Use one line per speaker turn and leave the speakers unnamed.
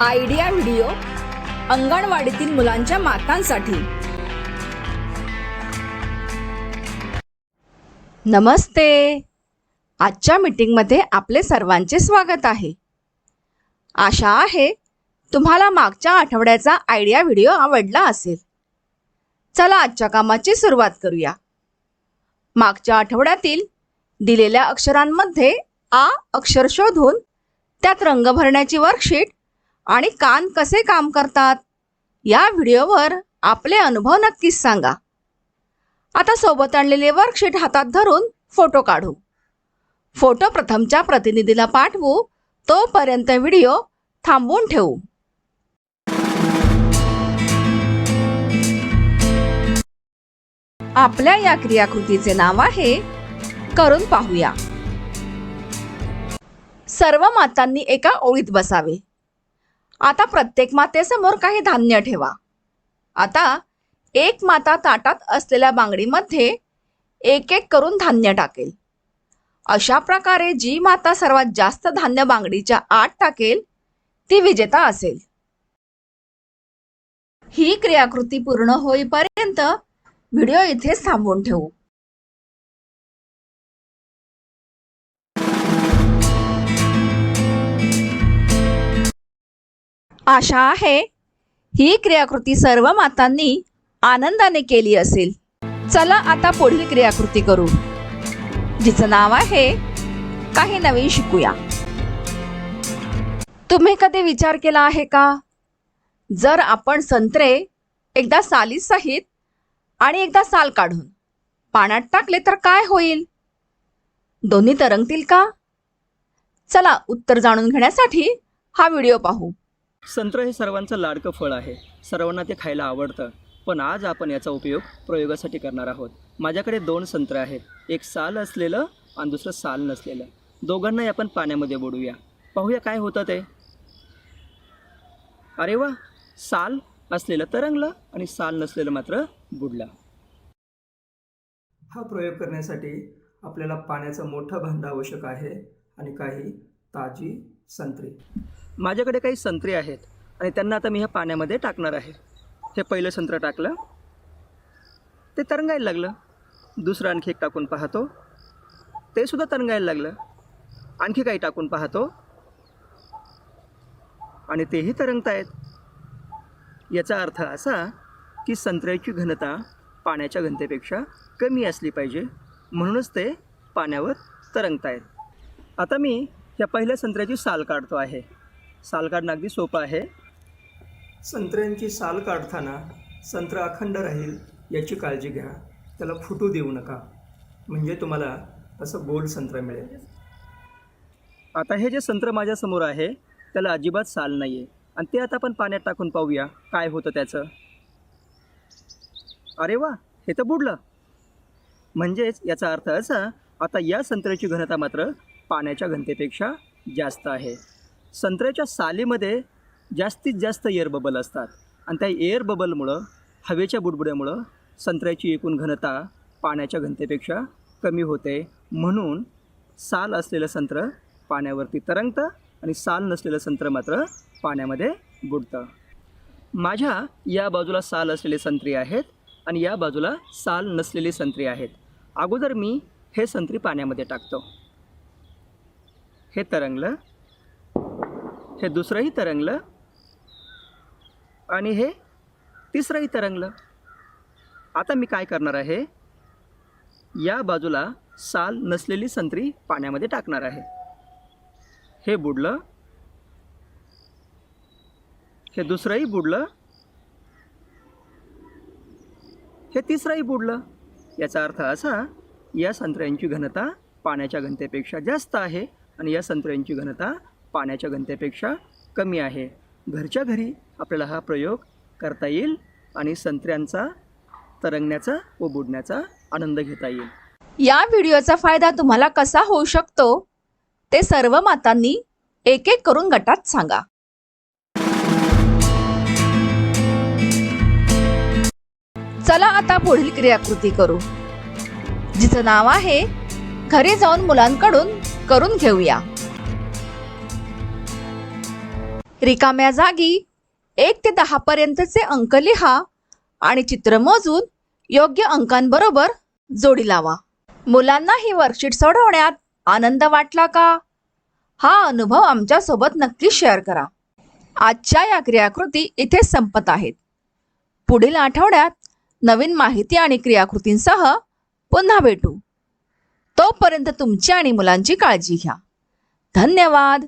Idea video अंगणवाडीतील मुलांच्या मातांसाठी.
नमस्ते. आजच्या मीटिंगमध्ये आपले सर्वांचे स्वागत आहे. आशा आहे तुम्हाला मागच्या आठवड्याचा आयडिया व्हिडिओ आवडला असेल. चला आजच्या कामाची सुरुवात करूया. मागच्या आठवड्यातील दिलेल्या अक्षरांमध्ये आ अक्षर शोधून त्यात रंग भरण्याची वर्कशीट आणि कान कसे काम करतात? या व्हिडिओवर आपले अनुभव नक्कीच सांगा. आता सोबत आणलेले वर्कशीट हातात धरून फोटो काढू. फोटो प्रथमच्या प्रतिनिधीला पाठवू तोपर्यंत व्हिडिओ थांबवून ठेवू. आपल्या या क्रियाकृतीचे नाव आहे करून पाहूया. सर्व मातांनी एका ओळीत बसावे. आता प्रत्येक मातेसमोर काही धान्य ठेवा. आता एक माता ताटात असलेल्या बांगडीमध्ये एक एक करून धान्य टाकेल. अशा प्रकारे जी माता सर्वात जास्त धान्य बांगडीच्या आत टाकेल ती विजेता असेल. ही क्रियाकृती पूर्ण होईपर्यंत व्हिडिओ इथेच थांबवून ठेवू. आशा आहे. ही क्रियाकृती सर्व मातांनी आनंदाने केली असेल. चला आता पुढील क्रियाकृती करू. जिचं नाव आहे काही नवीन शिकूया. तुम्ही कधी विचार केला आहे का? जर आपण संत्रे एकदा साली सहित आणि एकदा साल काढून पाण्यात टाकले तर काय होईल? दोन्ही तरंगतील का? चला उत्तर जाणून घेण्यासाठी हा व्हिडिओ पाहू.
संत्र हे सर्वांचं लाडकं फळ आहे. सर्वांना ते खायला आवडतं. पण आज आपण याचा उपयोग प्रयोगासाठी करणार आहोत. माझ्याकडे दोन संत्र आहेत. एक साल असलेलं आणि दुसरं साल नसलेलं. दोघांनाही आपण पाण्यामध्ये बुडूया पाहूया काय होतं ते. अरे वा! साल असलेलं तरंगलं आणि साल नसलेलं मात्र बुडलं. हा प्रयोग करण्यासाठी आपल्याला पाण्याचं मोठं भांड आवश्यक आहे आणि काही ताजी संत्री. माझ्याकडे काही संत्री आहेत आणि त्यांना आता मी ह्या पाण्यामध्ये टाकणार आहे. हे पहिलं संत्र टाकलं. ते तरंगायला लागलं. दुसरं आणखी एक टाकून पाहतो. ते सुद्धा तरंगायला लागलं. आणखी काही टाकून पाहतो. आणि तेही तरंगत आहेत याचा अर्थ असा की संत्र्याची घनता पाण्याच्या घनतेपेक्षा कमी असली पाहिजे. म्हणूनच ते पाण्यावर तरंगत आहेत आता मी या पहिल्या संत्र्याची साल काढतो आहे. साल काढणं अगदी सोपं आहे. संत्र्यांची साल काढताना संत्र अखंड राहील याची काळजी घ्या. त्याला फुटू देऊ नका. म्हणजे तुम्हाला असं गोल संत्र मिळेल. आता हे जे संत्र माझ्यासमोर आहे त्याला अजिबात साल नाही आहे आणि ते आता आपण पाण्यात टाकून पाहूया. काय होतं त्याचं? अरे वा! हे तर बुडलं. म्हणजेच याचा अर्थ असा आता या संत्र्याची घनता मात्र पाण्याच्या घनतेपेक्षा जास्त आहे. संत्र्याच्या सालीमध्ये जास्तीत जास्त एअर बबल असतात. आणि त्या एअर बबलमुळं हवेच्या बुडबुड्यामुळं संत्र्याची एकूण घनता पाण्याच्या घनतेपेक्षा कमी होते. म्हणून साल असलेलं संत्र पाण्यावरती तरंगतं आणि साल नसलेलं संत्र मात्र पाण्यामध्ये बुडतं. माझ्या या बाजूला साल असलेले संत्री आहेत आणि या बाजूला साल नसलेली संत्री आहेत. अगोदर मी हे संत्री पाण्यामध्ये टाकतो. हे तरंगलं हे दुसरंही तरंगलं आणि हे तिसरंही तरंगलं. आता मी काय करणार आहे? या बाजूला साल नसलेली संत्री पाण्यामध्ये टाकणार आहे. हे बुडलं हे दुसरंही बुडलं हे तिसरंही बुडलं. याचा अर्थ असा या संत्र्यांची घनता पाण्याच्या घनतेपेक्षा जास्त आहे. आणि या संत्र्यांची घनता पाण्याच्या घनतेपेक्षा कमी आहे. घरच्या घरी आपल्याला हा प्रयोग करता येईल आणि संत्र्यांचा तरंगण्याचा व बुडण्याचा आनंद घेता येईल.
या व्हिडिओचा फायदा तुम्हाला कसा होऊ शकतो? ते सर्व मातांनी एक एक करून गटात सांगा. चला आता पुढील क्रियाकृती करू. जिचं नाव आहे घरी जाऊन मुलांकडून करून घेऊया. रिकाम्या जागी एक ते दहापर्यंतचे अंक लिहा आणि चित्र मोजून योग्य अंकांबरोबर जोडी लावा. मुलांना ही वर्कशीट सोडवण्यात आनंद वाटला का? हा अनुभव आमच्यासोबत नक्की शेअर करा. आजच्या या क्रियाकृती इथे संपत आहेत. पुढील आठवड्यात नवीन माहिती आणि क्रियाकृतींसह पुन्हा भेटू. तोपर्यंत तुमची आणि मुलांची काळजी घ्या. धन्यवाद.